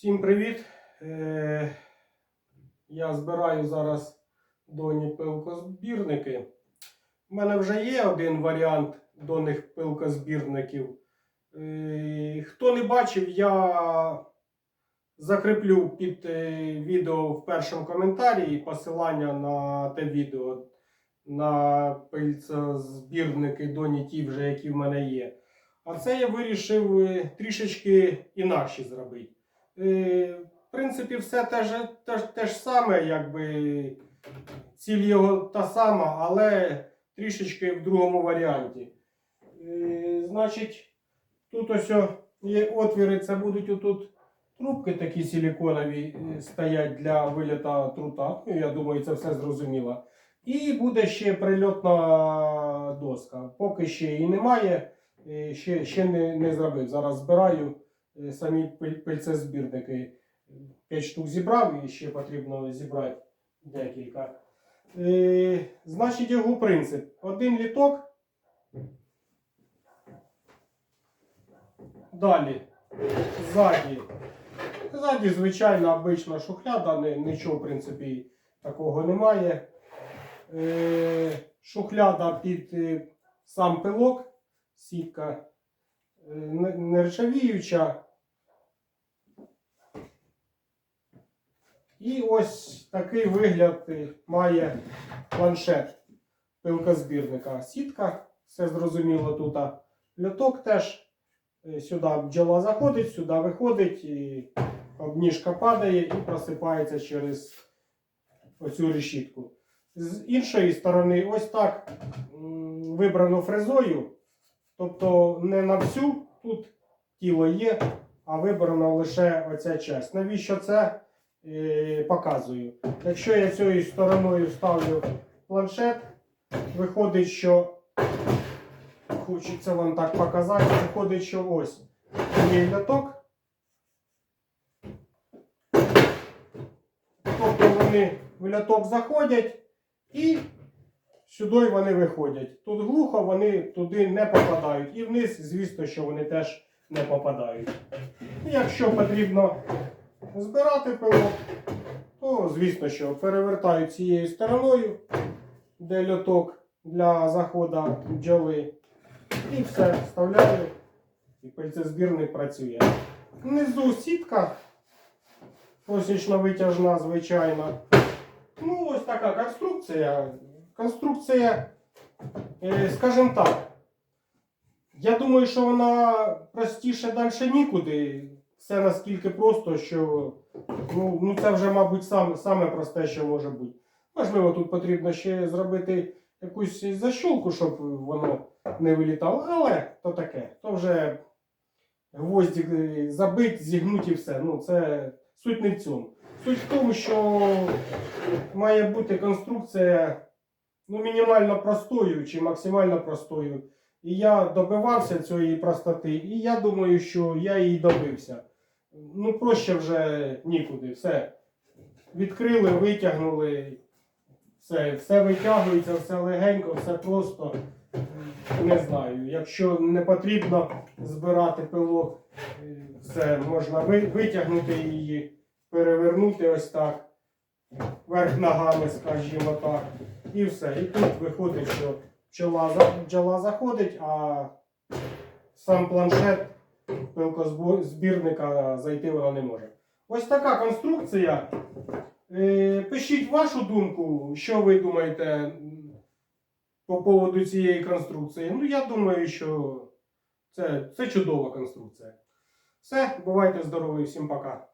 Всім привіт! Е, Я збираю зараз доні пилкозбірники. У мене вже є один варіант доних пилкозбірників. Е, Хто не бачив, я закріплю під е, відео в першому коментарі посилання на те відео на пильцозбірники доні ті вже, які в мене є. А це я вирішив трішечки інакше зробити. Е, В принципі, все те ж, те, те ж саме, якби ціль його та сама, але трішечки в другому варіанті. Е, Значить, тут ось є отвіри, це будуть отут трубки такі силіконові е, стоять для виліта трута. Ну, я думаю, це все зрозуміло. І буде ще прильотна доска. Поки ще її немає, ще, ще не, не зробив. Зараз збираю самі пильцезбірники. П'ять штук зібрав і ще потрібно зібрати декілька. Е, значить, його принцип. Один літок. Далі. Ззаді. Ззаді, звичайна обична шухляда, нічого, в принципі, такого немає. Е, шухляда під е, сам пилок, сітка е, нержавіюча. І ось такий вигляд має планшет пилкозбірника. Сітка, все зрозуміло тут. Льоток теж е, сюди бджола заходить, сюди виходить, і обніжка падає і просипається через оцю решітку. З іншої сторони, ось так вибрано фрезою. Тобто не на всю тут тіло є, а вибрано лише оця часть. Навіщо це е, показую? Якщо я цією стороною ставлю планшет, виходить, що хочеться вам так показати, виходить, що ось є ляток. Тобто вони в ляток заходять і сюди вони виходять. Тут глухо, вони туди не попадають. І вниз, звісно, що вони теж не попадають. Якщо потрібно збирати пилок, то звісно, що перевертаю цією стороною, де льоток для заходу бджоли. І все, вставляю, і пильцезбірник працює. Внизу сітка, посічно витяжна, звичайно. Ну, ось така конструкція. Конструкція, е, скажімо так. Я думаю, що вона простіше далі нікуди. Все наскільки просто, що ну, ну це вже, мабуть, сам, саме просте, що може бути. Можливо, тут потрібно ще зробити якусь защолку, щоб воно не вилітало, але то таке. То вже гвоздик е, забить, зігнуть і все. Ну, це суть не в цьому. Суть в тому, що має бути конструкція ну, мінімально простою чи максимально простою. І я добивався цієї простоти, і я думаю, що я її добився. Ну, проще вже нікуди. Все. Відкрили, витягнули. Все, все витягується, все легенько, все просто. Не знаю. Якщо не потрібно збирати пилок, все можна витягнути її, перевернути ось так, верх ногами, скажімо так. І все. І тут виходить, що за- бджола заходить, а сам планшет пилкозбірника зайти вона не може. Ось така конструкція. Е, Пишіть вашу думку, що ви думаєте по поводу цієї конструкції. Ну, я думаю, що це, це чудова конструкція. Все, бувайте здорові, всім пока.